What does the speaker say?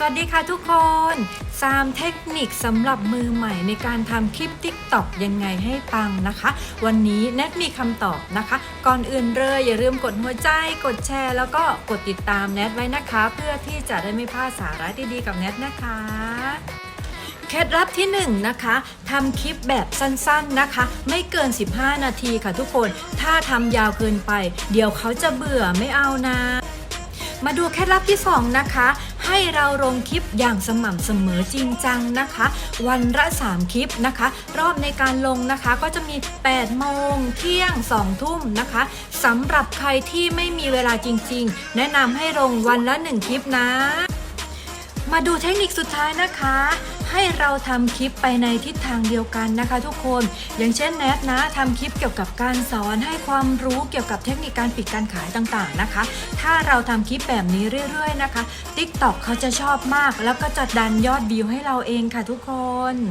สวัสดีค่ะทุกคน 3 เทคนิคสำหรับมือใหม่ในการทำคลิป TikTok ยังไงให้ปังนะคะ วันนี้แนทมีคำตอบนะคะ ก่อนอื่นเลยอย่าลืมกดหัวใจ กดแชร์ แล้วก็กดติดตามแนทไว้นะคะ เพื่อที่จะได้ไม่พลาดสาระดีๆกับแนทนะคะเคล็ดลับที่1นะคะทำคลิปแบบสั้นๆนะคะ ไม่เกิน 15 นาทีค่ะทุกคน ถ้าทำยาวเกินไป เดี๋ยวเขาจะเบื่อไม่เอานะ มาดูเคล็ดลับที่ 2 นะคะ ให้เราลงคลิปอย่างสม่ำเสมอจริงจังนะคะ วันละ3คลิปนะคะ รอบในการลงนะคะก็จะมี 8 โมง เที่ยง 2 ทุ่มนะคะสำหรับใครที่ไม่มีเวลาจริง ๆ แนะนำให้ลงวันละ 1 คลิปนะ มาดูเทคนิคสุดท้ายนะคะ ให้เราทำคลิปไปในทิศทางเดียวกันนะคะ ทุกคน อย่างเช่นแนทนะทำคลิปเกี่ยวกับการสอนให้ความรู้เกี่ยวกับเทคนิคการปิดการขายต่างๆนะคะ ถ้าเราทำคลิปแบบนี้เรื่อยๆนะคะ TikTok เขาจะชอบมาก แล้วก็จะดันยอดวิวให้เราเองค่ะทุกคน